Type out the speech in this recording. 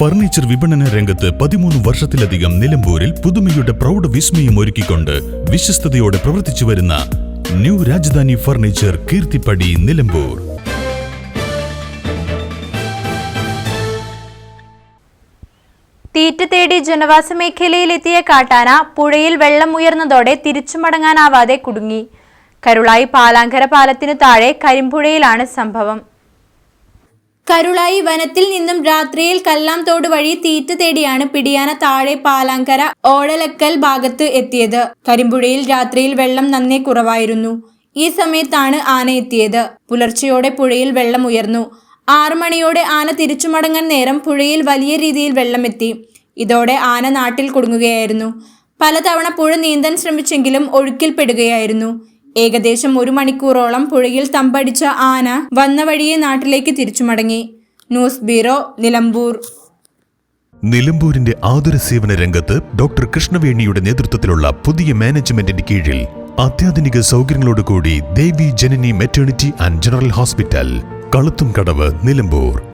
Furniture വിപണന രംഗത്ത് പതിമൂന്ന് വർഷത്തിലധികം നിലമ്പൂരിൽ പുതുമയുടെ പ്രൗഢ വിസ്മയം ഒരുക്കിക്കൊണ്ട് വിശ്വസ്തയോടെ പ്രവർത്തിച്ചു വരുന്ന ന്യൂ രാജധാനി ഫർണിച്ചർ കീർത്തിപ്പടി നിലമ്പൂർ. തീറ്റ തേടി ജനവാസ മേഖലയിലെത്തിയ കാട്ടാന പുഴയിൽ വെള്ളം ഉയർന്നതോടെ തിരിച്ചു മടങ്ങാനാവാതെ കുടുങ്ങി. കരുളായി പാലാങ്കര പാലത്തിനു താഴെ കരിമ്പുഴയിലാണ് സംഭവം. കരുളായി വനത്തിൽ നിന്നും രാത്രിയിൽ കല്ലാംതോട് വഴി തീറ്റ തേടിയാണ് പിടിയാന താഴെ പാലാങ്കര ഓടലക്കൽ ഭാഗത്ത് എത്തിയത്. കരിമ്പുഴയിൽ രാത്രിയിൽ വെള്ളം നന്നെ കുറവായിരുന്നു. ഈ സമയത്താണ് ആന എത്തിയത്. പുലർച്ചയോടെ പുഴയിൽ വെള്ളം ഉയർന്നു. ആറു മണിയോടെ ആന തിരിച്ചു മടങ്ങാൻ നേരം പുഴയിൽ വലിയ രീതിയിൽ വെള്ളമെത്തി. ഇതോടെ ആന നാട്ടിൽ കുടുങ്ങുകയായിരുന്നു. പലതവണ പുഴ നീന്താൻ ശ്രമിച്ചെങ്കിലും ഒഴുക്കിൽപ്പെടുകയായിരുന്നു. ഏകദേശം ഒരു മണിക്കൂറോളം പുഴയിൽ തമ്പടിച്ച ആന വന്ന വഴിയെ നാട്ടിലേക്ക് തിരിച്ചു മടങ്ങി ന്യൂസ് ബ്യൂറോ നിലമ്പൂർ. നിലമ്പൂരിന്റെ ആതുര സേവന രംഗത്ത് ഡോക്ടർ കൃഷ്ണവേണിയുടെ നേതൃത്വത്തിലുള്ള പുതിയ മാനേജ്മെന്റിന്റെ കീഴിൽ അത്യാധുനിക സൗകര്യങ്ങളോടുകൂടി Devi Janani maternity and general hospital Kaluthumkadavu Nilambur.